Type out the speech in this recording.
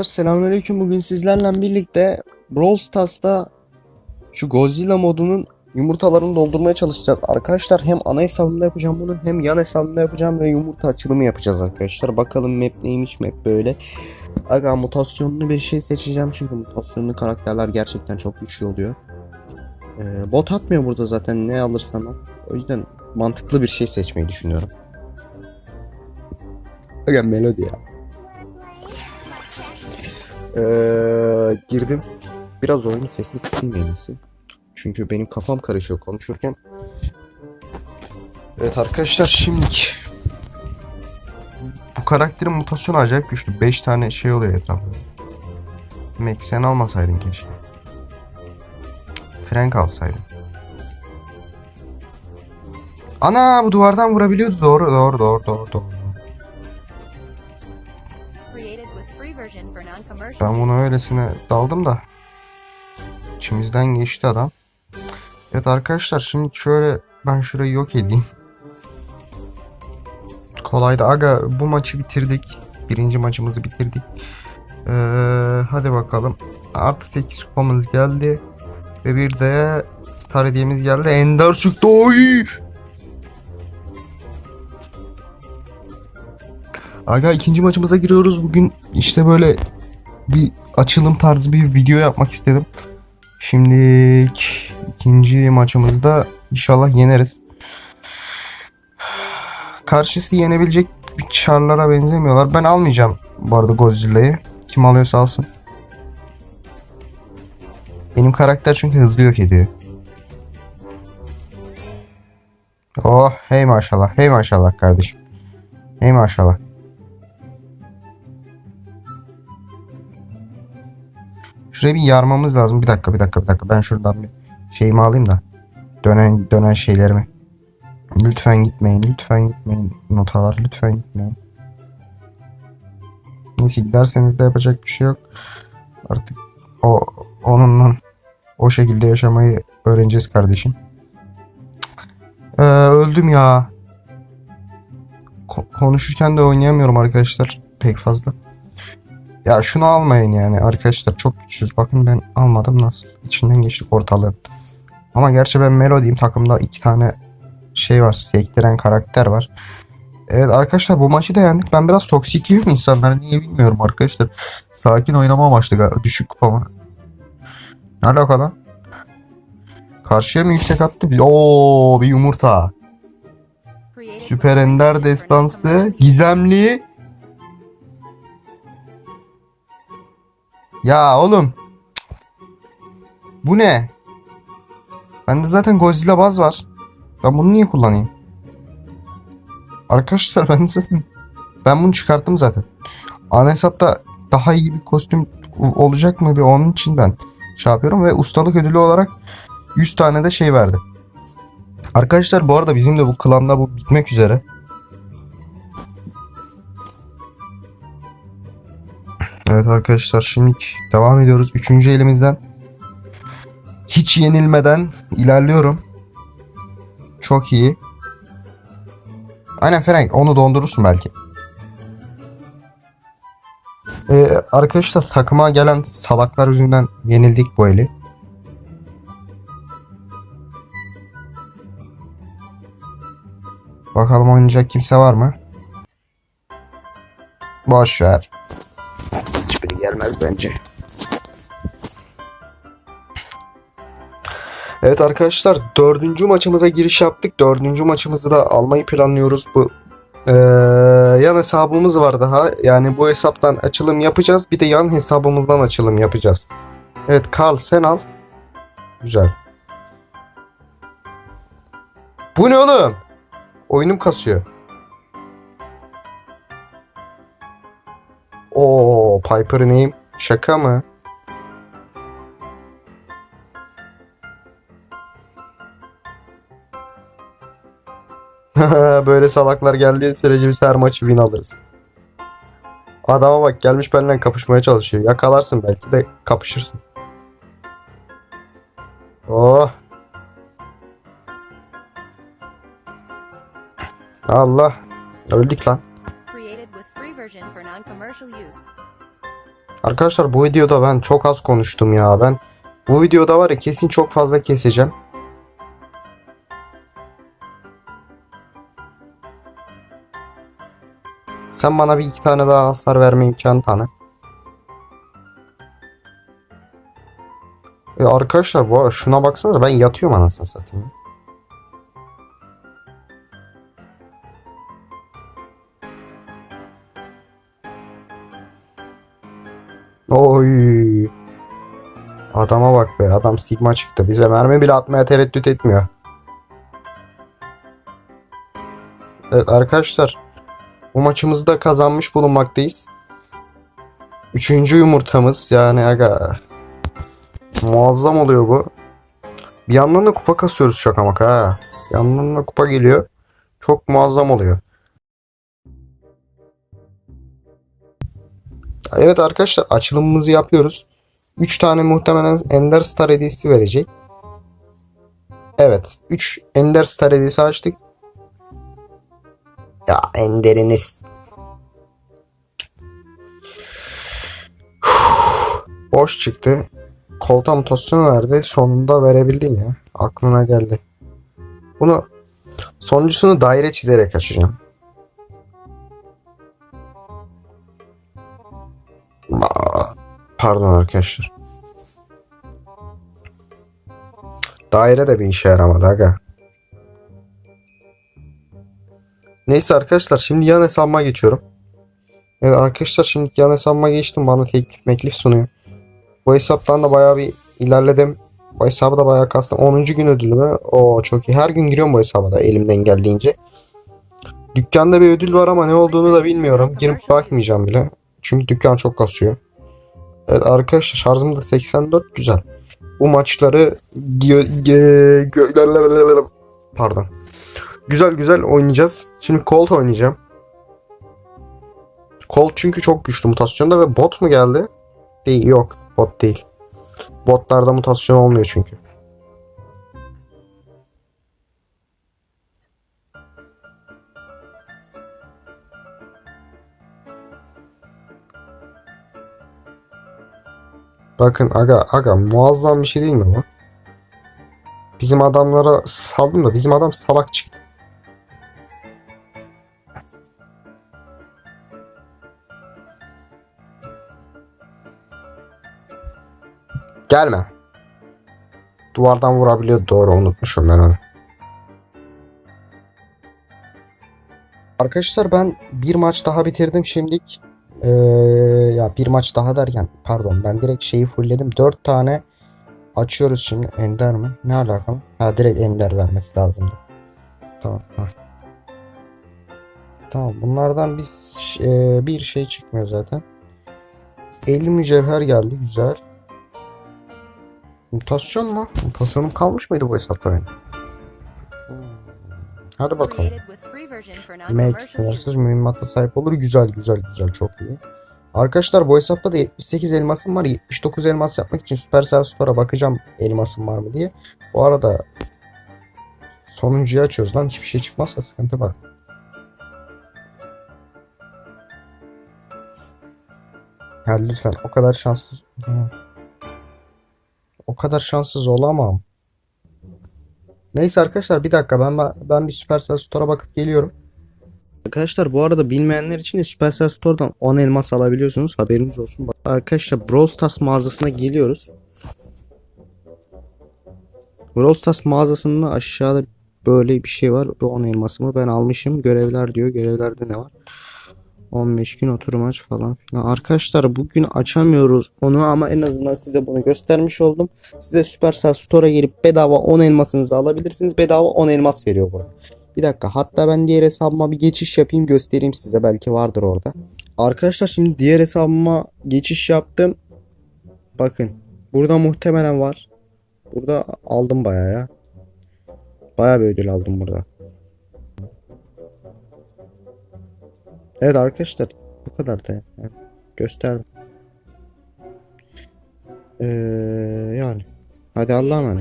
Selamünaleyküm. Bugün sizlerle birlikte Brawl Stars'ta şu Godzilla modunun yumurtalarını doldurmaya çalışacağız. Arkadaşlar hem ana hesabımda yapacağım bunu hem yan hesabımda yapacağım ve yumurta açılımı yapacağız arkadaşlar. Bakalım map neymiş map böyle. Aga mutasyonlu bir şey seçeceğim çünkü mutasyonlu karakterler gerçekten çok güçlü oluyor. Ee, bot atmıyor burada zaten ne alırsan al. O yüzden mantıklı bir şey seçmeyi düşünüyorum. Aga melodi ya. Ee, girdim. Biraz oyunun sesini kısayım en iyisi. Çünkü benim kafam karışıyor konuşurken. Evet arkadaşlar şimdilik bu karakterin mutasyonu acayip güçlü. 5 tane şey oluyor etrafında. Max sen almasaydın keşke. Frank alsaydın. Ana bu duvardan vurabiliyordu. Doğru doğru doğru doğru doğru. Ben bunu öylesine daldım da içimizden geçti adam. Evet arkadaşlar şimdi şöyle ben şurayı yok edeyim. Kolaydı aga bu maçı bitirdik. Birinci maçımızı bitirdik. Ee, hadi bakalım. Artı 8 kupamız geldi. Ve bir de Star hediyemiz geldi. Ender çıktı. Oy! Aga ikinci maçımıza giriyoruz. Bugün işte böyle bir açılım tarzı bir video yapmak istedim. Şimdi ikinci maçımızda inşallah yeneriz. Karşısı yenebilecek bir çarlara benzemiyorlar. Ben almayacağım bu arada Godzilla'yı. Kim alıyorsa alsın. Benim karakter çünkü hızlı yok ediyor. Oh hey maşallah hey maşallah kardeşim. Hey maşallah. Şurayı bir yarmamız lazım. Bir dakika bir dakika bir dakika. Ben şuradan bir şeyimi alayım da. Dönen dönen şeylerimi. Lütfen gitmeyin. Lütfen gitmeyin. Notalar lütfen gitmeyin. Neyse giderseniz de yapacak bir şey yok. Artık o onunla o şekilde yaşamayı öğreneceğiz kardeşim. Ee, öldüm ya. Ko- konuşurken de oynayamıyorum arkadaşlar pek fazla. Ya şunu almayın yani arkadaşlar çok güçsüz. Bakın ben almadım nasıl. içinden geçtik ortalığı. Ama gerçi ben Melody'yim takımda iki tane şey var. Sektiren karakter var. Evet arkadaşlar bu maçı da yendik. Ben biraz toksikliyim insanlar. Niye bilmiyorum arkadaşlar. Sakin oynama amaçlı düşük kupama. Ne alaka lan? Karşıya mı yüksek attı? Oo bir yumurta. Süper Ender destansı. Gizemli. Ya oğlum. Bu ne? Bende zaten Godzilla baz var. Ben bunu niye kullanayım? Arkadaşlar ben zaten ben bunu çıkarttım zaten. Ana hesapta daha iyi bir kostüm olacak mı bir onun için ben şey yapıyorum ve ustalık ödülü olarak 100 tane de şey verdi. Arkadaşlar bu arada bizim de bu klanda bu bitmek üzere. Evet arkadaşlar şimdi devam ediyoruz. Üçüncü elimizden hiç yenilmeden ilerliyorum. Çok iyi. Aynen Frank onu dondurursun belki. Ee, arkadaşlar takıma gelen salaklar yüzünden yenildik bu eli. Bakalım oynayacak kimse var mı? Boş ver. Gelmez bence. Evet arkadaşlar dördüncü maçımıza giriş yaptık. Dördüncü maçımızı da almayı planlıyoruz. Bu eee, yan hesabımız var daha. Yani bu hesaptan açılım yapacağız. Bir de yan hesabımızdan açılım yapacağız. Evet Karl sen al. Güzel. Bu ne oğlum? Oyunum kasıyor. Piper neyim? Şaka mı? Böyle salaklar geldiği sürece biz her maçı win alırız. Adama bak gelmiş benimle kapışmaya çalışıyor. Yakalarsın belki de kapışırsın. Oh. Allah. Öldük lan. Arkadaşlar bu videoda ben çok az konuştum ya. Ben bu videoda var ya kesin çok fazla keseceğim. Sen bana bir iki tane daha hasar verme imkanı tanı. E arkadaşlar bu şuna baksanıza ben yatıyorum anasını satayım. Oy. Adama bak be. Adam Sigma çıktı. Bize mermi bile atmaya tereddüt etmiyor. Evet arkadaşlar. Bu maçımızı da kazanmış bulunmaktayız. Üçüncü yumurtamız yani aga. Muazzam oluyor bu. Bir yandan da kupa kasıyoruz şaka maka ha. Bir yandan da kupa geliyor. Çok muazzam oluyor. Evet arkadaşlar açılımımızı yapıyoruz. 3 tane muhtemelen Ender Star hediyesi verecek. Evet. 3 Ender Star hediyesi açtık. Ya Ender'iniz. Boş çıktı. Kolta mutasyon verdi. Sonunda verebildin ya. Aklına geldi. Bunu sonuncusunu daire çizerek açacağım. Pardon arkadaşlar. Daire de bir işe yaramadı aga. Neyse arkadaşlar şimdi yan hesabıma geçiyorum. Evet arkadaşlar şimdi yan hesabıma geçtim. Bana teklif meklif sunuyor. Bu hesaptan da bayağı bir ilerledim. Bu hesabı da bayağı kastım. 10. gün ödülü mü? Oo çok iyi. Her gün giriyorum bu hesaba da elimden geldiğince. Dükkanda bir ödül var ama ne olduğunu da bilmiyorum. Girip bakmayacağım bile. Çünkü dükkan çok kasıyor. Evet arkadaşlar şarjım da 84 güzel. Bu maçları pardon. Güzel güzel oynayacağız. Şimdi Colt oynayacağım. Colt çünkü çok güçlü mutasyonda ve bot mu geldi? Değil yok bot değil. Botlarda mutasyon olmuyor çünkü. Bakın aga aga muazzam bir şey değil mi bu? Bizim adamlara saldım da bizim adam salak çıktı. Gelme. Duvardan vurabiliyor doğru unutmuşum ben onu. Arkadaşlar ben bir maç daha bitirdim şimdilik. Ee, ya bir maç daha derken pardon ben direkt şeyi fullledim. 4 tane açıyoruz şimdi. Ender mi? Ne alakalı? Ha direkt Ender vermesi lazımdı. Tamam. ha. Tamam bunlardan biz e, bir şey çıkmıyor zaten. 50 mücevher geldi güzel. Mutasyon mu? Mutasyonum kalmış mıydı bu hesapta benim? Hadi bakalım. Max sınırsız mühimmata sahip olur. Güzel güzel güzel çok iyi. Arkadaşlar bu hesapta da 78 elmasım var. 79 elmas yapmak için Supercell Store'a bakacağım elmasım var mı diye. Bu arada sonuncuyu açıyoruz lan. Hiçbir şey çıkmazsa sıkıntı bak. Ya lütfen o kadar şanssız o kadar şanssız olamam. Neyse arkadaşlar bir dakika ben ben bir Supercell Store'a bakıp geliyorum. Arkadaşlar bu arada bilmeyenler için de Supercell Store'dan 10 elmas alabiliyorsunuz. Haberiniz olsun. Arkadaşlar Brawl Stars mağazasına geliyoruz. Brawl Stars mağazasında aşağıda böyle bir şey var. Bu 10 elmasımı ben almışım. Görevler diyor. Görevlerde ne var? 15 gün oturum aç falan filan. Arkadaşlar bugün açamıyoruz onu ama en azından size bunu göstermiş oldum. Size Supercell Store'a gelip bedava 10 elmasınızı alabilirsiniz. Bedava 10 elmas veriyor burada. Bir dakika hatta ben diğer hesabıma bir geçiş yapayım göstereyim size belki vardır orada. Arkadaşlar şimdi diğer hesabıma geçiş yaptım. Bakın burada muhtemelen var. Burada aldım bayağı ya. Bayağı bir ödül aldım burada. Evet arkadaşlar bu kadar da yani. gösterdim. Ee, yani hadi Allah'a emanet.